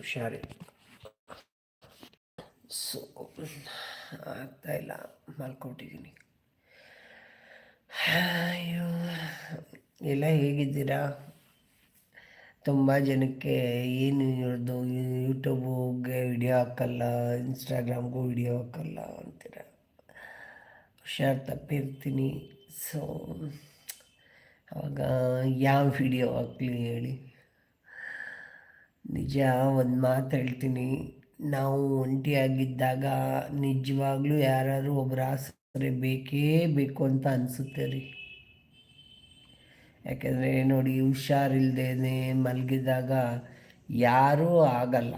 ಹುಷಾರಿ so ಆಗ್ತಾಯಿಲ್ಲ ಮಲ್ಕೊಟ್ಟಿದ್ದೀನಿ ಅಯ್ಯೋ ಎಲ್ಲ ಹೇಗಿದ್ದೀರಾ? ತುಂಬ ಜನಕ್ಕೆ ಏನು ಇವ್ರದ್ದು ಯೂಟ್ಯೂಬ್ಗೆ ವಿಡಿಯೋ ಹಾಕಲ್ಲ ಇನ್ಸ್ಟಾಗ್ರಾಮ್ಗೂ ವಿಡಿಯೋ ಹಾಕಲ್ಲ ಅಂತೀರ? ಹುಷಾರು ತಪ್ಪಿರ್ತೀನಿ. ಸೊ ಅವಾಗ ಯಾವ ವಿಡಿಯೋ ಹಾಕ್ಲಿ ಹೇಳಿ. ನಿಜ ಒಂದು ಮಾತು ಹೇಳ್ತೀನಿ. ನಾವು ಒಂಟಿಯಾಗಿದ್ದಾಗ ನಿಜವಾಗ್ಲೂ ಯಾರಾದ್ರೂ ಒಬ್ಬರು ಆಸರೆ ಬೇಕೇ ಬೇಕು ಅಂತ ಅನಿಸುತ್ತೆ ರೀ. ಯಾಕೆಂದರೆ ನೋಡಿ ಹುಷಾರಿಲ್ಲದೇನೆ ಮಲಗಿದಾಗ ಯಾರೂ ಆಗಲ್ಲ.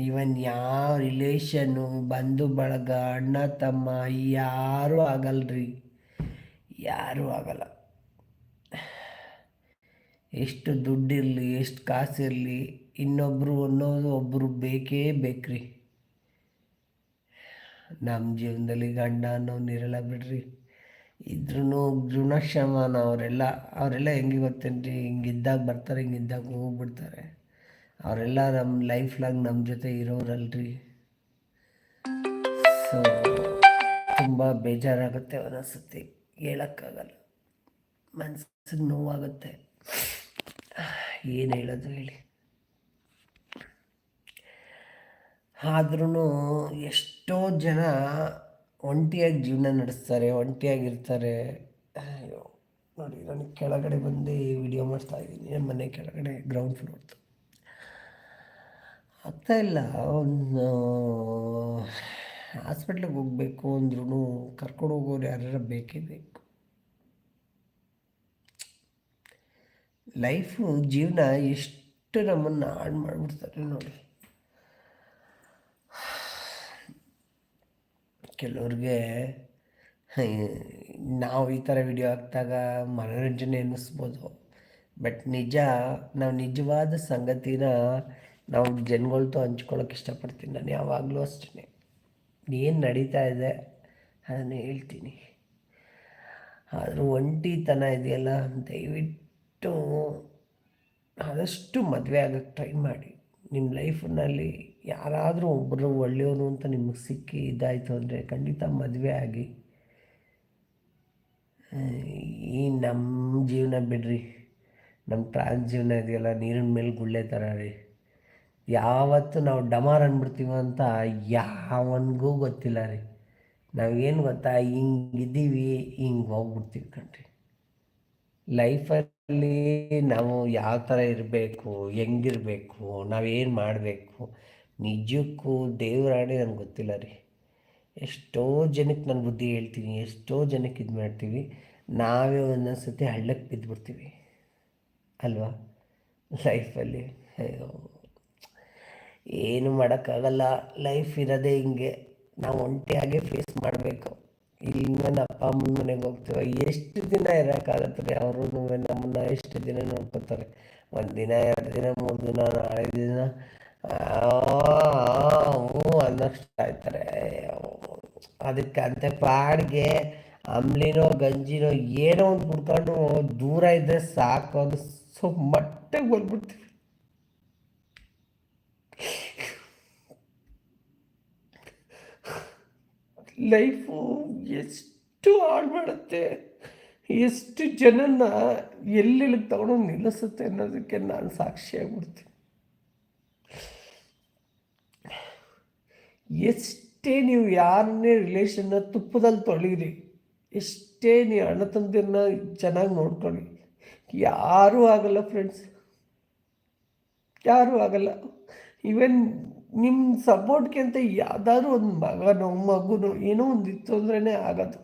ಈವನ್ ಯಾವ ರಿಲೇಷನ್ನು ಬಂಧು, ಬಳಗ, ಅಣ್ಣ, ತಮ್ಮ ಯಾರೂ ಆಗಲ್ರಿ. ಯಾರೂ ಆಗಲ್ಲ. ಎಷ್ಟು ದುಡ್ಡಿರಲಿ, ಎಷ್ಟು ಕಾಸಿರಲಿ ಇನ್ನೊಬ್ಬರು ಅನ್ನೋದು ಒಬ್ಬರು ಬೇಕೇ ಬೇಕ್ರಿ. ನಮ್ಮ ಜೀವನದಲ್ಲಿ ಗಂಡ ಅನ್ನೋನಿರಲ್ಲ ಬಿಡ್ರಿ. ಇದ್ರೂ ಗುಣಕ್ಷಮನ ಅವರೆಲ್ಲ ಅವರೆಲ್ಲ ಹೆಂಗೆ ಗೊತ್ತೇನ್ರಿ? ಹಿಂಗಿದ್ದಾಗ ಬರ್ತಾರೆ, ಹಿಂಗಿದ್ದಾಗ ಹೋಗ್ಬಿಡ್ತಾರೆ. ಅವರೆಲ್ಲ ನಮ್ಮ ಲೈಫ್ ಲಾಂಗ್ ನಮ್ಮ ಜೊತೆ ಇರೋರಲ್ರಿ. ಸೊ ತುಂಬ ಬೇಜಾರಾಗುತ್ತೆ ಒಂದೊಂದ್ಸತಿ ಹೇಳೋಕ್ಕಾಗಲ್ಲ. ಮನ್ಸಿಗೆ ನೋವಾಗುತ್ತೆ. ಏನು ಹೇಳೋದು ಹೇಳಿ. ಆದ್ರೂ ಎಷ್ಟೋ ಜನ ಒಂಟಿಯಾಗಿ ಜೀವನ ನಡೆಸ್ತಾರೆ, ಒಂಟಿಯಾಗಿರ್ತಾರೆ. ಅಯ್ಯೋ, ನೋಡಿ, ನಾನು ಕೆಳಗಡೆ ಬಂದು ವಿಡಿಯೋ ಮಾಡ್ತಾ ಇದ್ದೀನಿ ನಮ್ಮ ಮನೆ ಕೆಳಗಡೆ ಗ್ರೌಂಡ್ ಫ್ಲೋರ್ದು ಇಲ್ಲ, ಒಂದು ಹಾಸ್ಪಿಟ್ಲಿಗೆ ಹೋಗಬೇಕು ಅಂದ್ರೂ ಕರ್ಕೊಂಡು ಹೋಗೋರು ಯಾರು ಬೇಕಿದೆ. ಬೇಕು ಲೈಫು, ಜೀವನ ಎಷ್ಟು ನಮ್ಮನ್ನು ಹಾಳು ಮಾಡಿಬಿಡ್ತಾರೆ ನೋಡಿ. ಕೆಲವ್ರಿಗೆ, ನಾವು ಈ ಥರ ವಿಡಿಯೋ ಹಾಕಿದಾಗ ಮನೋರಂಜನೆ ಅನ್ನಿಸ್ಬೋದು ಬಟ್ ನಿಜ, ನಾವು ನಿಜವಾದ ಸಂಗತಿನ ನಾವು ಜನಗಳ್ತು ಹಂಚ್ಕೊಳ್ಳೋಕೆ ಇಷ್ಟಪಡ್ತೀನಿ ನಾನು, ಯಾವಾಗಲೂ ಅಷ್ಟೇ ಏನು ನಡೀತಾ ಇದೆ ಅದನ್ನು ಹೇಳ್ತೀನಿ. ಆದರೂ ಒಂಟಿತನ ಇದೆಯಲ್ಲ, ದಯವಿಟ್ಟು ಆದಷ್ಟು ಮದುವೆ ಆಗೋಕ್ಕೆ ಟ್ರೈ ಮಾಡಿ. ನಿಮ್ಮ ಲೈಫ್ನಲ್ಲಿ ಯಾರಾದರೂ ಒಬ್ಬರು ಒಳ್ಳೆಯವರು ಅಂತ ನಿಮಗೆ ಸಿಕ್ಕಿ ಇದಾಯಿತು ಅಂದರೆ ಖಂಡಿತ ಮದುವೆ ಆಗಿ. ಈ ನಮ್ಮ ಜೀವನ ಬಿಡ್ರಿ. ನಮ್ಮ ಟ್ರಾನ್ಸ್ ಜೀವನ ಇದೆಯಲ್ಲ, ನೀರಿನ ಮೇಲೆ ಗುಳ್ಳೆ ಥರ ರೀ. ಯಾವತ್ತು ನಾವು ಡಮಾರ್ ಅಂದ್ಬಿಡ್ತೀವಿ ಅಂತ ಯಾವನಿಗೂ ಗೊತ್ತಿಲ್ಲ ರೀ. ನಾವೇನು ಗೊತ್ತಾ ಹಿಂಗಿದ್ದೀವಿ ಹಿಂಗೆ ಹೋಗ್ಬಿಡ್ತೀವಿ ಕಣ್ರಿ. ಲೈಫಲ್ಲಿ ನಾವು ಯಾವ ಥರ ಇರಬೇಕು, ಹೆಂಗಿರಬೇಕು ನಾವೇನು ಮಾಡಬೇಕು, ನಿಜಕ್ಕೂ ದೇವರಾಣೆ ನನಗೆ ಗೊತ್ತಿಲ್ಲ ರೀ. ಎಷ್ಟೋ ಜನಕ್ಕೆ ನಾನು ಬುದ್ಧಿ ಹೇಳ್ತೀನಿ, ಎಷ್ಟೋ ಜನಕ್ಕೆ ಇದು ಮಾಡ್ತೀವಿ, ನಾವೇ ಒಂದೊಂದು ಸತಿ ಹಳ್ಳಕ್ಕೆ ಬಿದ್ದುಬಿಡ್ತೀವಿ ಅಲ್ವಾ? ಲೈಫಲ್ಲಿ, ಅಯ್ಯೋ. ಏನು ಮಾಡೋಕ್ಕಾಗಲ್ಲ, ಲೈಫ್ ಇರೋದೇ ಹಿಂಗೆ, ನಾವು ಒಂಟಿಯಾಗೆ ಫೇಸ್ ಮಾಡಬೇಕು. ಇಲ್ಲಿಂದ ಅಪ್ಪ ಅಮ್ಮನ ಮನೆಗೆ ಹೋಗ್ತೀವಿ? ಎಷ್ಟು ದಿನ ಇರೋಕ್ಕಾಗತ್ತೆ ಅವರು ನಮ್ಮನ್ನ ಎಷ್ಟು ದಿನ ನೋಡ್ಕೊತಾರೆ? ಒಂದು ದಿನ, ಎರಡು ದಿನ, ಮೂರು ದಿನ, ನಾಳೆ ದಿನ? ಹ್ಞೂ ಅನ್ನೋಷ್ಟು ಆಯ್ತಾರೆ. ಅದಕ್ಕೆ ಅಂತ ಪಾಡಿಗೆ ಅಂಬ್ಲಿನೋ, ಗಂಜಿನೋ ಏನೋ ಒಂದು ಕುಡ್ಕೊಂಡು ದೂರ ಇದ್ದರೆ ಸಾಕು ಅದು ಸೊ ಮಟ್ಟಿಗೆ ಬಂದ್ಬಿಡ್ತೀವಿ ಲೈಫು ಎಷ್ಟು ಹಾಳು ಮಾಡುತ್ತೆ, ಎಷ್ಟು ಜನನ ಎಲ್ಲೆಲ್ಲಿಗೆ ತಗೊಂಡು ನಿಲ್ಲಿಸುತ್ತೆ ಅನ್ನೋದಕ್ಕೆ ನಾನು ಸಾಕ್ಷಿಯಾಗ್ಬಿಡ್ತೀನಿ ಎಷ್ಟೇ ನೀವು ಯಾರನ್ನೇ ರಿಲೇಷನ್ನ ತುಪ್ಪದಲ್ಲಿ ತೊಳೀರಿ, ಎಷ್ಟೇ ನೀವು ಅಣ್ಣ ತಂದಿರನ್ನ ಚೆನ್ನಾಗಿ ನೋಡ್ಕೊಳ್ಳಿ, ಯಾರೂ ಆಗಲ್ಲ ಫ್ರೆಂಡ್ಸ್ ಯಾರೂ ಆಗಲ್ಲ. ಈವನ್ ನಿಮ್ಮ ಸಪೋರ್ಟ್ಗೆ ಅಂತ ಯಾವುದಾದ್ರೂ ಒಂದು ಮಗನೋ ಮಗುನೋ ಏನೋ ಒಂದು ಇತ್ತು ಅಂದ್ರೇ ಆಗೋದು.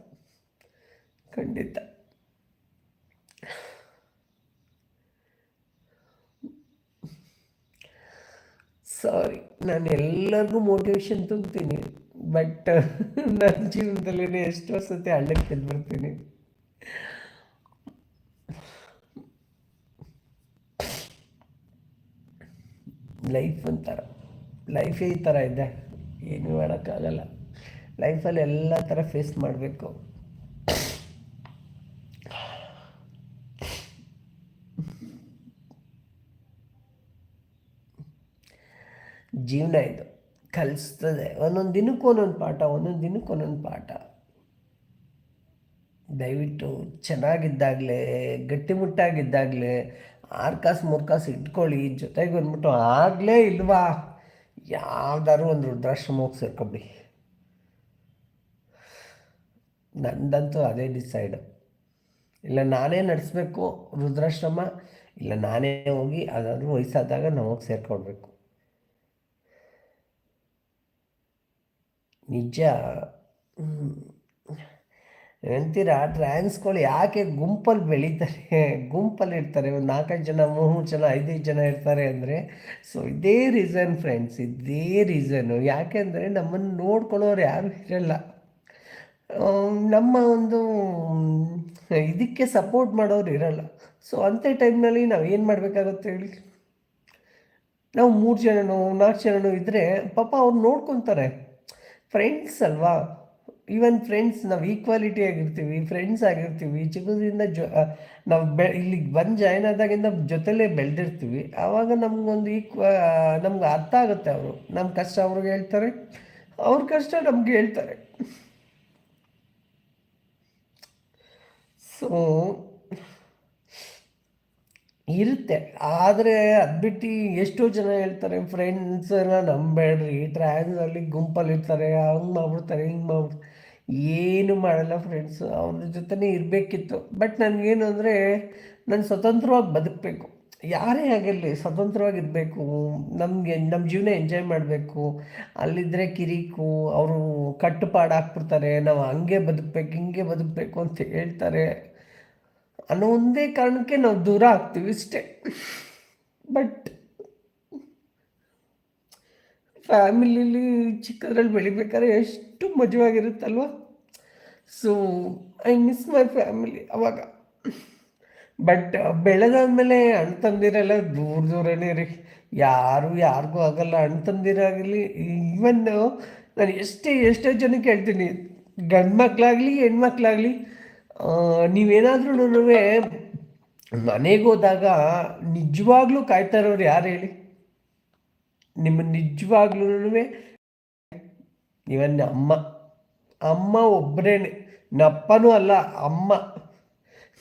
ಖಂಡಿತ. ಸಾರಿ ನಾನು ಎಲ್ಲರಿಗೂ ಮೋಟಿವೇಶನ್ ತುಂಬ್ತೀನಿ ಬಟ್ ನನ್ನ ಜೀವನದಲ್ಲಿ ಎಷ್ಟೋ ಸತಿ ಹಳ್ಳಕ್ಕೆ ಬರ್ತೀನಿ ಲೈಫ್ ಒಂಥರ. ಲೈಫೇ ಈ ಥರ ಇದೆ. ಏನು ಮಾಡೋಕ್ಕಾಗಲ್ಲ. ಲೈಫಲ್ಲಿ ಎಲ್ಲ ಥರ ಫೇಸ್ ಮಾಡಬೇಕು. ಜೀವನ ಇದು. ಕಲಿಸ್ತದೆ. ಒಂದೊಂದು ದಿನಕ್ಕೂ ಒಂದೊಂದು ಪಾಠ, ಒಂದೊಂದು ದಿನಕ್ಕೆ ಒಂದೊಂದು ಪಾಠ. ದಯವಿಟ್ಟು ಚೆನ್ನಾಗಿದ್ದಾಗಲೇ ಗಟ್ಟಿಮುಟ್ಟಾಗಿದ್ದಾಗಲೇ ಆರು ಕಾಸು ಮೂರು ಕಾಸು ಇಟ್ಕೊಳ್ಳಿ. ಜೊತೆಗೆ ಬಂದ್ಬಿಟ್ಟು ಆಗಲೇ ಇಲ್ವಾ? ಯಾವ್ದಾದ್ರು ಒಂದು ವೃದ್ಧಾಶ್ರಮಕ್ಕೆ ಸೇರ್ಕೊಬಿಡಿ. ನಂದಂತೂ ಅದೇ ಡಿಸೈಡು ಇಲ್ಲ ನಾನೇ ನಡೆಸ್ಬೇಕು ವೃದ್ಧಾಶ್ರಮ ಇಲ್ಲ ನಾನೇ ಹೋಗಿ ಅದಾದರೂ ವಯಸ್ಸಾದಾಗ ನಮಗೆ ಸೇರ್ಕೊಳ್ಬೇಕು. ನಿಜ ಅಂತೀರಾ ಟ್ರ್ಯಾನ್ಸ್ಗಳು ಯಾಕೆ ಗುಂಪಲ್ಲಿ ಬೆಳೀತಾರೆ? ಗುಂಪಲ್ಲಿ ಇರ್ತಾರೆ. ಒಂದು ನಾಲ್ಕೈದು ಜನ, ಮೂರು ಜನ, ಐದೈದು ಜನ ಇರ್ತಾರೆ ಅಂದರೆ ಸೊ ಇದೇ ರೀಸನ್ ಫ್ರೆಂಡ್ಸ್ ಇದೇ ರೀಸನ್ನು ಯಾಕೆಂದರೆ ನಮ್ಮನ್ನು ನೋಡ್ಕೊಳ್ಳೋರು ಯಾರು ಇರಲ್ಲ. ನಮ್ಮ ಒಂದು ಇದಕ್ಕೆ ಸಪೋರ್ಟ್ ಮಾಡೋರು ಇರಲ್ಲ. ಸೊ ಅಂಥ ಟೈಮ್ನಲ್ಲಿ ನಾವು ಏನು ಮಾಡಬೇಕಾಗುತ್ತೆ ಹೇಳಿ? ನಾವು ಮೂರು ಜನನೋ, ನಾಲ್ಕು ಜನನೋ ಇದ್ದರೆ ಪಾಪ ಅವ್ರು ನೋಡ್ಕೊತಾರೆ. ಫ್ರೆಂಡ್ಸ್ ಅಲ್ವಾ? ಈವನ್ ಫ್ರೆಂಡ್ಸ್ ನಾವು ಈಕ್ವಾಲಿಟಿ ಆಗಿರ್ತೀವಿ ಫ್ರೆಂಡ್ಸ್ ಆಗಿರ್ತೀವಿ. ಚಿಕ್ಕದ್ರಿಂದ ಜೊ ನಾವು ಬೆ ಇಲ್ಲಿಗೆ ಬಂದು ಜಾಯ್ನ್ ಆದಾಗಿಂದ ಜೊತೆಲೇ ಬೆಳೆದಿರ್ತೀವಿ. ಆವಾಗ ನಮಗೊಂದು ಈಕ್ವ ನಮ್ಗೆ ಅರ್ಥ ಆಗುತ್ತೆ ಅವರು. ನಮ್ಮ ಕಷ್ಟ ಅವ್ರಿಗೆ ಹೇಳ್ತಾರೆ, ಅವ್ರ ಕಷ್ಟ ನಮ್ಗೆ ಹೇಳ್ತಾರೆ. ಸೊ ಇರುತ್ತೆ. ಆದರೆ ಅದು ಬಿಟ್ಟು ಎಷ್ಟೋ ಜನ ಹೇಳ್ತಾರೆ ಫ್ರೆಂಡ್ಸ್ ಎಲ್ಲ ನಂಬೇಡ್ರಿ ಟ್ರ್ಯಾನ್ಸಲ್ಲಿ ಗುಂಪಲ್ಲಿ ಇರ್ತಾರೆ, ಹಂಗೆ ಮಾಡ್ಬಿಡ್ತಾರೆ, ಹಿಂಗೆ ಮಾಡ್ಬಿಡ್ತಾರೆ. ಏನು ಮಾಡಲ್ಲ ಫ್ರೆಂಡ್ಸು ಅವ್ರ ಜೊತೆನೇ ಇರಬೇಕಿತ್ತು. ಬಟ್ ನನಗೇನು ಅಂದರೆ, ನಾನು ಸ್ವತಂತ್ರವಾಗಿ ಬದುಕಬೇಕು. ಯಾರೇ ಆಗಿರಲಿ ಸ್ವತಂತ್ರವಾಗಿರಬೇಕು ನಮಗೆ ನಮ್ಮ ಜೀವನ ಎಂಜಾಯ್ ಮಾಡಬೇಕು. ಅಲ್ಲಿದ್ದರೆ ಕಿರಿಕು, ಅವರು ಕಟ್ಟುಪಾಡು ಹಾಕ್ಬಿಡ್ತಾರೆ ನಾವು ಹಂಗೆ ಬದುಕಬೇಕು, ಹಿಂಗೆ ಬದುಕಬೇಕು ಅಂತ ಹೇಳ್ತಾರೆ. ಅನ್ನೋ ಒಂದೇ ಕಾರಣಕ್ಕೆ ನಾವು ದೂರ ಆಗ್ತೀವಿ ಇಷ್ಟೇ ಬಟ್ ಫ್ಯಾಮಿಲಿಲಿ ಚಿಕ್ಕದ್ರಲ್ಲಿ ಬೆಳಿಬೇಕಾದ್ರೆ ಎಷ್ಟು ಮಜವಾಗಿರುತ್ತಲ್ವ? So I miss my family ಅವಾಗ. ಬಟ್ ಬೆಳೆದಾದ್ಮೇಲೆ ಅಣ್ಣ ತಂದಿರೆಲ್ಲ ದೂರ ದೂರನೇ ರೀ. ಯಾರು ಯಾರಿಗೂ ಆಗಲ್ಲ, ಅಣ್ಣ ತಂದಿರಾಗಲಿ ಈವನ್ ನಾನು ಎಷ್ಟೇ, ಎಷ್ಟೋ ಜನಕ್ಕೆ ಹೇಳ್ತೀನಿ, ಗಂಡು ಮಕ್ಕಳಾಗಲಿ ಹೆಣ್ಮಕ್ಳಾಗಲಿ ನೀವೇನಾದ್ರೂ ಮನೆಗೆ ಹೋದಾಗ ನಿಜವಾಗ್ಲೂ ಕಾಯ್ತಾ ಇರೋರು ಯಾರು ಹೇಳಿ? ನಿಮ್ಮ ನಿಜವಾಗ್ಲೂ ಇವನ್ನ ಅಮ್ಮ ಅಮ್ಮ ಒಬ್ಬರೇನೆ ನಪ್ಪನೂ ಅಲ್ಲ, ಅಮ್ಮ.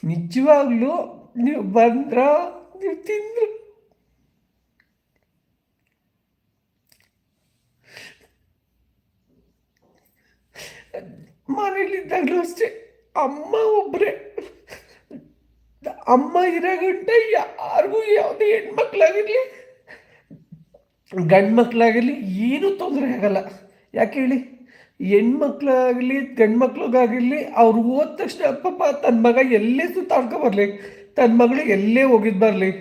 ನಿಜವಾಗ್ಲೂ ನೀವು ಬಂದ್ರ ನೀವು ತಿಂದ್ರು. ಮನೇಲಿದ್ದಾಗಲೂ ಅಷ್ಟೇ, ಅಮ್ಮ ಒಬ್ಬರೇ ಅಮ್ಮ ಇರೋ ಗಂಟೆ ಯಾರಿಗೂ ಯಾವುದೇ ಹೆಣ್ಮಕ್ಳಾಗಿರಲಿ. ಗಂಡು ಮಕ್ಕಳಾಗಿರಲಿ ಏನೂ ತೊಂದರೆ ಆಗಲ್ಲ. ಯಾಕೆ ಹೇಳಿ? ಹೆಣ್ಮಕ್ಳಾಗಲಿ ಗಂಡು ಮಕ್ಳಿಗಾಗಿರಲಿ ಅವ್ರು ಹೋದ ತಕ್ಷಣ ಪಾಪ ತನ್ನ ಮಗ ಎಲ್ಲೇ ಸುತ್ತಾಡ್ಕೊ ಬರಲಿ ತನ್ನ ಮಗಳು ಎಲ್ಲೇ ಹೋಗಿದ್ದು ಬರಲಿ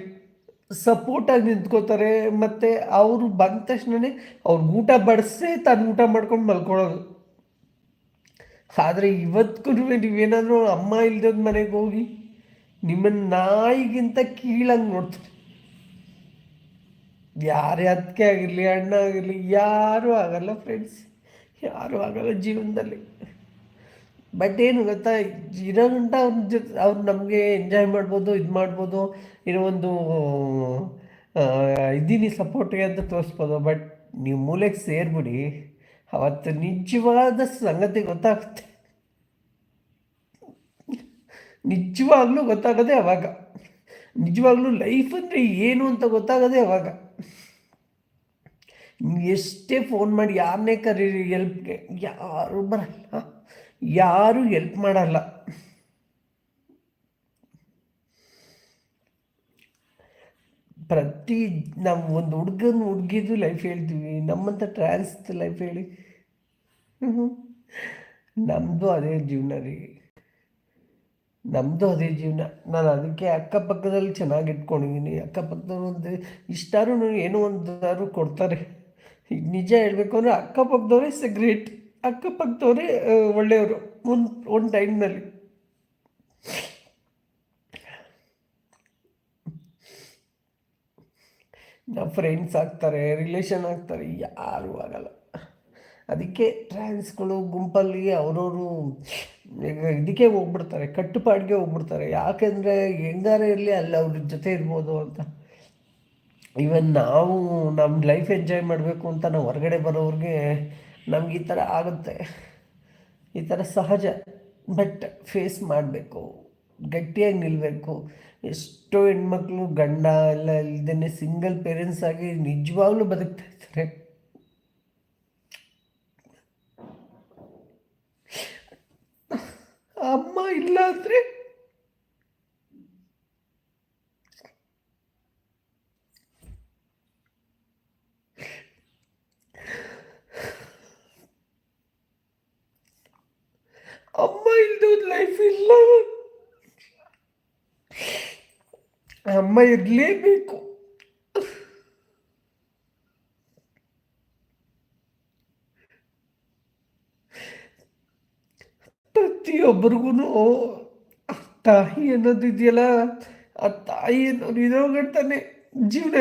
ಸಪೋರ್ಟಾಗಿ ನಿಂತ್ಕೋತಾರೆ, ಮತ್ತು ಅವರು ಬಂದ ತಕ್ಷಣವೇ ಅವ್ರ ಊಟ ಬಡಿಸೇ ತನ್ನ ಊಟ ಮಾಡ್ಕೊಂಡು ಮಲ್ಕೊಳ್ಳೋದು ಆದರೆ ಇವತ್ತಿಗೂ ನೀವೇನಾದರೂ ಅಮ್ಮ ಇಲ್ದದ ಮನೆಗೆ ಹೋಗಿ ನಿಮ್ಮನ್ನು ನಾಯಿಗಿಂತ ಕೀಳಂಗೆ ನೋಡ್ತಾರೆ. ಯಾರೇ ಅದಕ್ಕೆ ಆಗಿರಲಿ ಅಣ್ಣ ಆಗಿರಲಿ ಯಾರೂ ಆಗಲ್ಲ ಫ್ರೆಂಡ್ಸ್ ಯಾರೂ ಆಗಲ್ಲ ಜೀವನದಲ್ಲಿ. ಬಟ್ ಏನು ಗೊತ್ತಾ ಇರೋ ಗಂಟ ಅವ್ರ ಜೊತೆ ಅವ್ರು ನಮಗೆ ಎಂಜಾಯ್ ಮಾಡ್ಬೋದು, ಇದು ಮಾಡ್ಬೋದು ಏನೋ ಒಂದು ಇದ್ದೀನಿ ಸಪೋರ್ಟಿಗೆ ಅಂತ ತೋರಿಸ್ಬೋದು. ಬಟ್ ನೀವು ಮೂಲೆಗೆ ಸೇರಿಬಿಡಿ. ಅವತ್ತು ನಿಜವಾದ ಸಂಗತಿ ಗೊತ್ತಾಗುತ್ತೆ. ನಿಜವಾಗ್ಲೂ ಗೊತ್ತಾಗದೆ ಅವಾಗ. ನಿಜವಾಗ್ಲೂ ಲೈಫ್ ಅಂದರೆ ಏನು ಅಂತ ಗೊತ್ತಾಗದೆ ಅವಾಗ. ಎಷ್ಟೇ ಫೋನ್ ಮಾಡಿ ಯಾರನ್ನೇ ಕರೀರಿ ಎಲ್ಪ್ಗೆ ಯಾರು ಬರಲ್ಲ. ಯಾರು ಎಲ್ಪ್ ಮಾಡಲ್ಲ. ಪ್ರತಿ ನಾವು ಒಂದು ಹುಡುಗನ ಹುಡುಗಿದು ಲೈಫ್ ಹೇಳ್ತೀವಿ ನಮ್ಮಂಥ ಟ್ರಾನ್ಸ್ ಲೈಫ್ ಹೇಳಿ. ನಮ್ಮದು ಅದೇ ಜೀವನ ರೀ. ನಮ್ಮದು ಅದೇ ಜೀವನ. ನಾನು ಅದಕ್ಕೆ ಅಕ್ಕಪಕ್ಕದಲ್ಲಿ ಚೆನ್ನಾಗಿ ಇಟ್ಕೊಂಡಿದ್ದೀನಿ ಅಕ್ಕಪಕ್ಕದವ್ರು ಒಂದು ಇಷ್ಟಾರು ಏನೋ ಒಂದಾದ್ರು ಕೊಡ್ತಾರೆ. ಈಗ ನಿಜ ಹೇಳಬೇಕು ಅಂದರೆ ಅಕ್ಕಪಕ್ಕದವರೇ ಗ್ರೇಟ್ ಅಕ್ಕಪಕ್ಕದವರೇ ಒಳ್ಳೆಯವರು. ಒಂದು ಒಂದು ಟೈಮ್ನಲ್ಲಿ. ನಾವು ಫ್ರೆಂಡ್ಸ್ ಆಗ್ತಾರೆ ರಿಲೇಷನ್ ಆಗ್ತಾರೆ, ಯಾರೂ ಆಗಲ್ಲ. ಅದಕ್ಕೆ ಟ್ರಾನ್ಸ್ಗಳು ಗುಂಪಲ್ಲಿ ಅವರವರು ಇದಕ್ಕೆ ಹೋಗ್ಬಿಡ್ತಾರೆ, ಕಟ್ಟುಪಾಡಿಗೆ ಹೋಗ್ಬಿಡ್ತಾರೆ. ಯಾಕೆಂದರೆ ಹೆಂಗಾರ ಇರಲಿ, ಅಲ್ಲಿ ಅವ್ರ ಜೊತೆ ಇರ್ಬೋದು ಅಂತ. ಇವನ್ ನಾವು ನಮ್ಮ ಲೈಫ್ ಎಂಜಾಯ್ ಮಾಡಬೇಕು ಅಂತ ನಾವು ಹೊರಗಡೆ ಬರೋರಿಗೆ ನಮ್ಗೆ ಈ ಥರ ಆಗುತ್ತೆ. ಈ ಥರ ಸಹಜ. ಬಟ್ ಫೇಸ್ ಮಾಡಬೇಕು. ಗಟ್ಟಿಯಾಗಿ ನಿಲ್ಲಬೇಕು ಎಷ್ಟೋ ಹೆಣ್ಮಕ್ಳು ಗಂಡ ಎಲ್ಲ ಇಲ್ದೇ ಸಿಂಗಲ್ ಪೇರೆಂಟ್ಸ್ ಆಗಿ ನಿಜವಾಗ್ಲೂ ಬದುಕ್ತಾ ಇದ್ದಾರೆ. ಅಮ್ಮ ಇಲ್ಲ ಅಂದರೆ ಅಮ್ಮ ಇಲ್ದು ಲೈಫ್ ಇಲ್ಲ ಅಮ್ಮ ಇರಲೇಬೇಕು. ಪ್ರತಿಯೊಬ್ಬರಿಗೂ ತಾಯಿ ಅನ್ನೋದು ಇದೆಯಲ್ಲ ಆ ತಾಯಿ ಅನ್ನೋದು ಇರೋ ಗಂಟನೆ ಜೀವನ.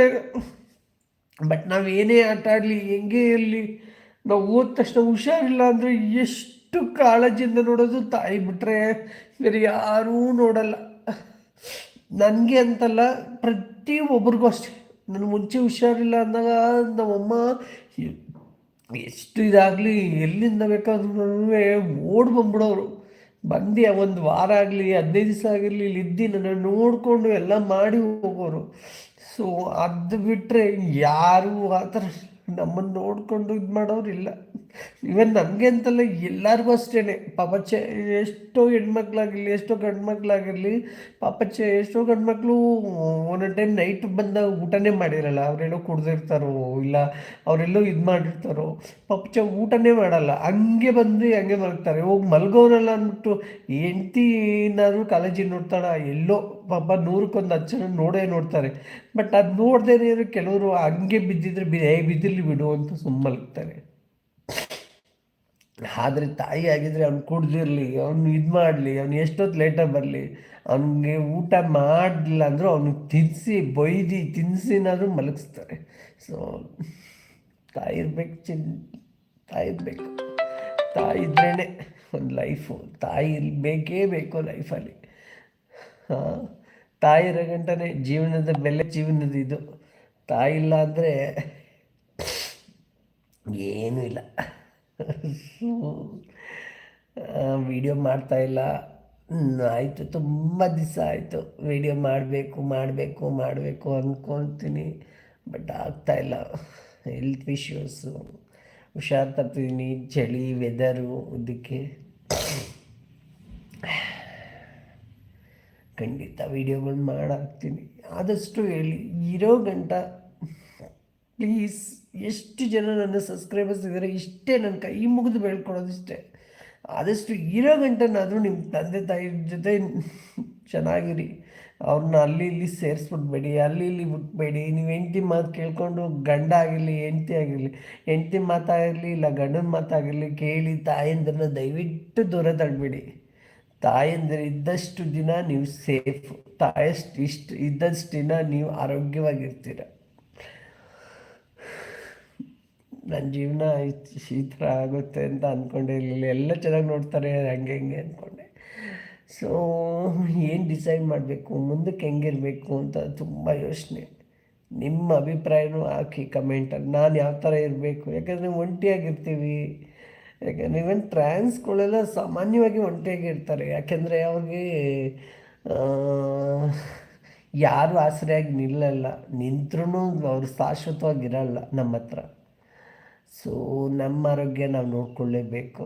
ಬಟ್ ನಾವು ಏನೇ ಆಟ ಆಡಲಿ, ಹೆಂಗೆ ಇರಲಿ, ನಾವು ಓದ ತಕ್ಷಣ ಹುಷಾರಿಲ್ಲ ಅಂದರೆ ಎಷ್ಟು ಕಾಳಜಿಯಿಂದ ನೋಡೋದು ತಾಯಿ ಬಿಟ್ಟರೆ ಬೇರೆ ಯಾರೂ ನೋಡಲ್ಲ. ನನಗೆ ಅಂತಲ್ಲ, ಪ್ರತಿ ಒಬ್ರಿಗೂ ಅಷ್ಟೇ. ನನಗೆ ಮುಂಚೆ ಹುಷಾರಿಲ್ಲ ಅಂದಾಗ, ನಮ್ಮಮ್ಮ, ಎಷ್ಟು ಇದಾಗಲಿ, ಎಲ್ಲಿಂದ ಬೇಕಾದ್ರೂ ಓಡ್ ಬಂದ್ಬಿಡೋರು. ಬಂದು ಒಂದು ವಾರ ಆಗಲಿ, ಹದಿನೈದು ದಿವಸ ಆಗಿರಲಿ, ಇಲ್ಲಿ ಇದ್ದು ನನ್ನ ನೋಡಿಕೊಂಡು ಎಲ್ಲ ಮಾಡಿ ಹೋಗೋರು. ಸೊ ಅದು ಬಿಟ್ಟರೆ ಯಾರೂ ಆ ಥರ ನಮ್ಮನ್ನು ನೋಡಿಕೊಂಡು ಇದು ಮಾಡೋರಿಲ್ಲ ಇವನ್ ನಮಗೆ ಅಂತಲ್ಲ ಎಲ್ಲರಿಗೂ ಅಷ್ಟೇ ಪಾಪಚ್ಚೆ ಎಷ್ಟೋ ಹೆಣ್ಮಕ್ಳಾಗಿರಲಿ, ಎಷ್ಟೋ ಗಂಡು ಮಕ್ಕಳಾಗಿರಲಿ ಪಾಪಚ್ಚೆ ಎಷ್ಟೋ ಗಂಡು ಮಕ್ಕಳು ಒಂದೊಂದು ಟೈಮ್ ನೈಟ್ ಬಂದಾಗ ಊಟನೇ ಮಾಡಿರಲ್ಲ. ಅವರೆಲ್ಲೋ ಕುಡ್ದಿರ್ತಾರೋ, ಇಲ್ಲ ಅವರೆಲ್ಲೋ ಇದು ಮಾಡಿರ್ತಾರೋ ಪಾಪಚ್ಚೆ ಊಟನೇ ಮಾಡಲ್ಲ. ಹಂಗೆ ಬಂದು ಹಂಗೆ ಮಲಗ್ತಾರೆ. ಹೋಗಿ ಮಲ್ಗೋನಲ್ಲ ಅಂದ್ಬಿಟ್ಟು ಹೆಂಡ್ತಿನಾದ್ರೂ ಕಾಲೇಜಿಗೆ ನೋಡ್ತಾಳ, ಎಲ್ಲೋ ಪಾಪ ನೂರಕ್ಕೊಂದು ಹತ್ತು ಜನ ನೋಡೇ ನೋಡ್ತಾರೆ. ಬಟ್ ಅದು ನೋಡ್ದೇ ಕೆಲವರು ಹಂಗೆ ಬಿದ್ದಿದ್ರೆ ಬಿ ಬಿದ್ದಿರಲಿ ಬಿಡು ಅಂತ ಸುಮ್ಮಲ್ಗ್ತಾರೆ ಮಲಗ್ತಾರೆ. ಆದರೆ ತಾಯಿ ಆಗಿದ್ರೆ ಅವ್ನು ಕುಡ್ದಿರಲಿ, ಅವ್ನು ಇದು ಮಾಡಲಿ, ಅವ್ನು ಎಷ್ಟೊತ್ತು ಲೇಟಾಗಿ ಬರಲಿ, ಅವನಿಗೆ ಊಟ ಮಾಡಲಿಲ್ಲ ಅಂದರೂ ಅವ್ನಿಗೆ ತಿನ್ನಿಸಿ ಬೈದು ತಿನ್ನಿಸಿನಾದ್ರೂ ಮಲಗಿಸ್ತಾರೆ. ಸೊ ತಾಯಿ ಇರ್ಬೇಕು ಚಿನ್, ತಾಯಿ ಇರಬೇಕು. ತಾಯಿ ಇದ್ರೇ ಒಂದು ಲೈಫು ತಾಯಿ ಬೇಕೇ ಬೇಕು ಲೈಫಲ್ಲಿ ಹಾಂ, ತಾಯಿ ಇರೋ ಗಂಟನೇ ಜೀವನದ ಬೆಲೆ ಜೀವನದ ಇದು. ತಾಯಿ ಇಲ್ಲ ಅಂದರೆ ಏನೂ ಇಲ್ಲ. ವಿಡಿಯೋ ಮಾಡ್ತಾಯಿಲ್ಲ ಆಯಿತು, ತುಂಬ ದಿವಸ ಆಯಿತು. ವಿಡಿಯೋ ಮಾಡಬೇಕು ಮಾಡಬೇಕು ಮಾಡಬೇಕು ಅಂದ್ಕೊತೀನಿ ಬಟ್ ಆಗ್ತಾಯಿಲ್ಲ ಹೆಲ್ತ್ ಇಶ್ಯೂಸು ಹುಷಾರು ತಪ್ಪಿದ್ದೀನಿ ಚಳಿ ವೆದರು ಇದಕ್ಕೆ ಖಂಡಿತ ವೀಡಿಯೋಗಳು ಮಾಡಾಕ್ತೀನಿ. ಆದಷ್ಟು ಹೇಳಿ, ಇರೋ ಗಂಟ ಪ್ಲೀಸ್ ಎಷ್ಟು ಜನ ನನ್ನ ಸಬ್ಸ್ಕ್ರೈಬರ್ಸ್ ಇದ್ದಾರೆ ಇಷ್ಟೇ ನನ್ನ ಕೈ ಮುಗಿದು ಇಷ್ಟೇ ಆದಷ್ಟು ಇರೋ ಗಂಟನಾದರೂ ನಿಮ್ಮ ತಂದೆ ತಾಯಿ ಜೊತೆ ಚೆನ್ನಾಗಿರಿ. ಅವ್ರನ್ನ ಅಲ್ಲಿ ಇಲ್ಲಿ ಸೇರಿಸ್ಬಿಡ್ಬೇಡಿ, ಅಲ್ಲಿ ಇಲ್ಲಿ ಬಿಟ್ಬೇಡಿ. ನೀವು ಹೆಂಡ್ತಿ ಮಾತು ಕೇಳ್ಕೊಂಡು ಗಂಡ ಆಗಿರಲಿ, ಹೆಂಡ್ತಿ ಆಗಿರಲಿ, ಹೆಂಡ್ತಿ ಮಾತಾಗಿರಲಿ ಇಲ್ಲ ಗಂಡನ ಮಾತಾಗಿರಲಿ ಕೇಳಿ ತಾಯಂದ್ರನ್ನ ದಯವಿಟ್ಟು ದೂರ ತಳ್ಳಬೇಡಿ ತಾಯಂದ್ರೆ ಇದ್ದಷ್ಟು ದಿನ ನೀವು ಸೇಫ್ ತಾಯಷ್ಟು ಇಷ್ಟು ಇದ್ದಷ್ಟು ದಿನ ನೀವು ಆರೋಗ್ಯವಾಗಿರ್ತೀರ. ನನ್ನ ಜೀವನ ಈ ಥರ ಆಗುತ್ತೆ ಅಂತ ಅಂದ್ಕೊಂಡಿರಲಿಲ್ಲ ಎಲ್ಲ ಚೆನ್ನಾಗಿ ನೋಡ್ತಾರೆ, ಹಂಗೆ ಹಿಂಗೆ ಅಂದ್ಕೊಂಡೆ ಸೊ ಏನು ಡಿಸೈಡ್ ಮಾಡಬೇಕು? ಮುಂದಕ್ಕೆ ಹೆಂಗಿರಬೇಕು ಅಂತ ತುಂಬ ಯೋಚನೆ. ನಿಮ್ಮ ಅಭಿಪ್ರಾಯನೂ ಹಾಕಿ ಕಮೆಂಟಲ್ಲಿ ನಾನು ಯಾವ ಥರ ಇರಬೇಕು? ಯಾಕಂದರೆ ಒಂಟಿಯಾಗಿರ್ತೀವಿ. ಯಾಕಂದರೆ ಇವನ್ ಟ್ರ್ಯಾನ್ಸ್ಗಳೆಲ್ಲ ಸಾಮಾನ್ಯವಾಗಿ ಒಂಟಿಯಾಗಿರ್ತಾರೆ. ಯಾಕೆಂದರೆ ಅವ್ರಿಗೆ ಯಾರು ಆಸರೆಯಾಗಿ ನಿಲ್ಲಲ್ಲ. ನಿಂತ್ರೂ ಅವ್ರು ಶಾಶ್ವತವಾಗಿರಲ್ಲ ನಮ್ಮ ಹತ್ರ. ಸೊ ನಮ್ಮ ಆರೋಗ್ಯ ನಾವು ನೋಡ್ಕೊಳ್ಳೇಬೇಕು.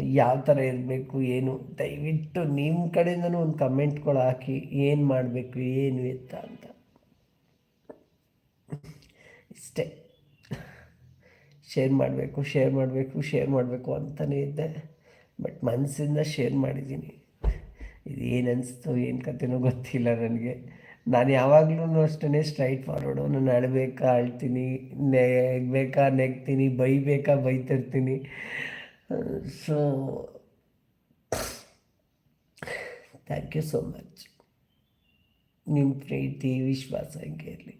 ಯಾವ ಥರ ಇರಬೇಕು, ಏನು? ದಯವಿಟ್ಟು ನಿಮ್ಮ ಕಡೆಯಿಂದನೂ ಒಂದು ಕಮೆಂಟ್ಗಳು ಹಾಕಿ, ಏನು ಮಾಡಬೇಕು, ಏನು ಎತ್ತ ಅಂತ. ಇಷ್ಟೇ. ಶೇರ್ ಮಾಡಬೇಕು ಶೇರ್ ಮಾಡಬೇಕು ಶೇರ್ ಮಾಡಬೇಕು ಅಂತಲೇ ಇದ್ದೆ. ಬಟ್ ಮನಸ್ಸಿಂದ ಶೇರ್ ಮಾಡಿದ್ದೀನಿ ಇದು ಏನು ಅನಿಸ್ತು, ಏನು ಕಥೆನೋ ಗೊತ್ತಿಲ್ಲ ನನಗೆ. ನಾನು ಯಾವಾಗ್ಲೂ ಅಷ್ಟೇ ಸ್ಟ್ರೈಟ್ ಫಾರ್ವರ್ಡು ನಾನು ಅಳಬೇಕಾ ಅಳ್ತೀನಿ ನೆಗ್ಬೇಕಾ ನೆಗ್ತೀನಿ, ಬೈಬೇಕಾ ಬೈತಿರ್ತೀನಿ. So thank you so much ನಿಮ್ಮ ಪ್ರೀತಿ, ವಿಶ್ವಾಸ ಹಂಗೆ ಇರಲಿ.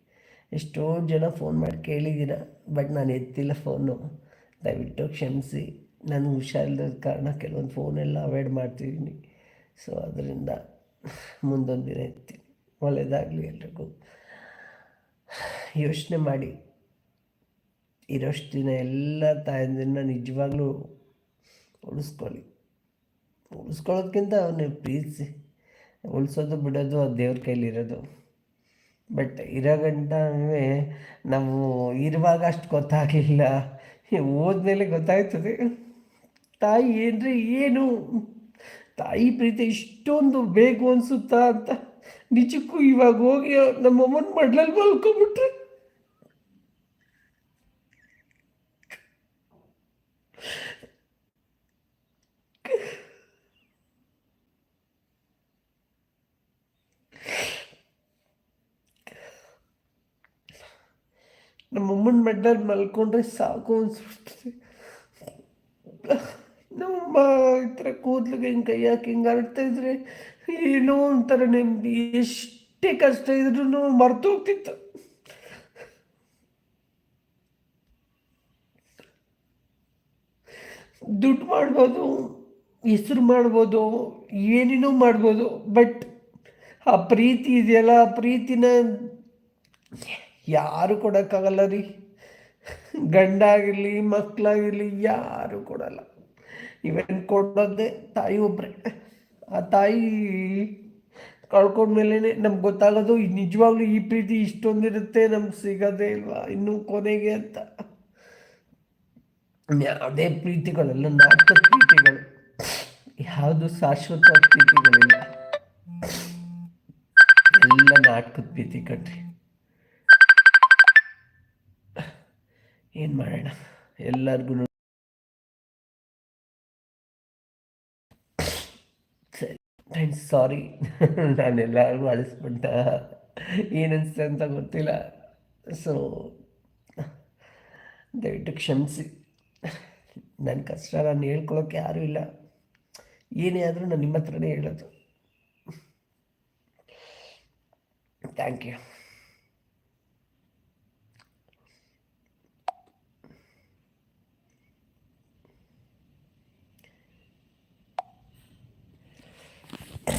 ಎಷ್ಟೋ ಜನ ಫೋನ್ ಮಾಡಿ ಕೇಳಿದ್ದೀರ ಬಟ್ ನಾನು ಎತ್ತಿಲ್ಲ ಫೋನು ದಯವಿಟ್ಟು ಕ್ಷಮಿಸಿ. ನಾನು ಹುಷಾರಿಲ್ಲದ ಕಾರಣ ಕೆಲವೊಂದು ಫೋನೆಲ್ಲ ಅವಾಯ್ಡ್ ಮಾಡ್ತಿದ್ದೀನಿ. ಸೊ ಅದರಿಂದ ಮುಂದೊಂದು ದಿನ ಎತ್ತೀನಿ ಒಳ್ಳೆಯದಾಗಲಿ ಎಲ್ರಿಗೂ. ಯೋಚನೆ ಮಾಡಿ. ಇರೋಷ್ಟು ದಿನ ಎಲ್ಲ ತಾಯಂದಿರನ್ನ ನಿಜವಾಗ್ಲೂ ಉಳಿಸ್ಕೊಳ್ಳಿ. ಉಳಿಸ್ಕೊಳ್ಳೋದ್ಕಿಂತ ಅವನ್ನ ಪ್ರೀತಿಸಿ. ಉಳಿಸೋದು, ಬಿಡೋದು ಅದು ದೇವ್ರ ಕೈಲಿರೋದು. ಬಟ್ ಇರೋ ನಾವು ಇರುವಾಗ ಅಷ್ಟು ಗೊತ್ತಾಗಲಿಲ್ಲ. ಓದ್ಮೇಲೆ ಗೊತ್ತಾಗ್ತದೆ ತಾಯಿ ಏನ್ರಿ ಏನು? ತಾಯಿ ಪ್ರೀತಿ ಇಷ್ಟೊಂದು ಬೇಕು ಅನಿಸುತ್ತಾ ಅಂತ. ನಿಜಕ್ಕೂ ಇವಾಗ ಹೋಗಿ ನಮ್ಮಮ್ಮನ ಮಡ್ಲಲ್ಲಿ ಮಲ್ಕೊಬಿಟ್ರೆ ನಮ್ಮಮ್ಮನ ಮಡ್ಲಲ್ಲಿ ಮಲ್ಕೊಂಡ್ರೆ ಸಾಕು ಅನ್ಸ್ಬಿಡ್ತದೆ ನಮ್ಮಮ್ಮ ಈ ಥರ ಕೂದ್ಲಿಗೆ ಹಿಂಗೆ ಕೈ ಹಾಕಿ ಹಿಂಗೆ ಹರಡ್ತಾ ಇದ್ರೆ ಏನೋ ಒಂಥರ ನೆಮ್ಮದಿ ಎಷ್ಟೇ ಕಷ್ಟ ಇದ್ರೂ ಮರ್ತೋಗ್ತಿತ್ತು. ದುಡ್ಡು ಮಾಡ್ಬೋದು, ಹೆಸರು ಮಾಡ್ಬೋದು, ಏನೇನೋ ಮಾಡ್ಬೋದು, ಬಟ್ ಆ ಪ್ರೀತಿ ಇದೆಯಲ್ಲ, ಆ ಪ್ರೀತಿನ ಯಾರು ಕೊಡೋಕ್ಕಾಗಲ್ಲ ರೀ. ಗಂಡ ಆಗಿರಲಿ ಮಕ್ಕಳಾಗಿರಲಿ, ಯಾರು ಕೊಡಲ್ಲ. ಇವೆನ್ ಕೊಡೋದೇ ತಾಯಿ ಒಬ್ಬರೇ ಆ ತಾಯಿ ಕಳ್ಕೊಂಡ್ಮೇಲೆ ನಮ್ಗೆ ಗೊತ್ತಾಗೋದು ನಿಜವಾಗ್ಲೂ ಈ ಪ್ರೀತಿ ಇಷ್ಟೊಂದಿರುತ್ತೆ, ನಮ್ಗೆ ಸಿಗೋದೇ ಇಲ್ವಾ? ಇನ್ನೂ ಕೊನೆಗೆ ಅಂತ. ಯಾವುದೇ ಪ್ರೀತಿಗಳೆಲ್ಲ ನಾಟಕ ಪ್ರೀತಿಗಳು. ಯಾವುದು ಶಾಶ್ವತ ಪ್ರೀತಿಗಳಿಲ್ಲ. ಎಲ್ಲ ನಾಟಕದ ಪ್ರೀತಿ ಕಟ್ರಿ ಏನು ಮಾಡೋಣ? ಎಲ್ಲರಿಗೂ ಸರಿ ಸಾರಿ ನಾನೆಲ್ಲರಿಗೂ ಅಳಿಸ್ಬಿಟ್ಟ. ಏನನ್ಸುತ್ತೆ ಅಂತ ಗೊತ್ತಿಲ್ಲ. ಸೊ ದಯವಿಟ್ಟು ಕ್ಷಮಿಸಿ. ನನ್ನ ಕಷ್ಟ ನಾನು ಹೇಳ್ಕೊಳ್ಳೋಕೆ ಯಾರೂ ಇಲ್ಲ. ಏನೇ ಆದರೂ ನಾನು ನಿಮ್ಮ ಹತ್ರನೇ ಹೇಳೋದು. Thank you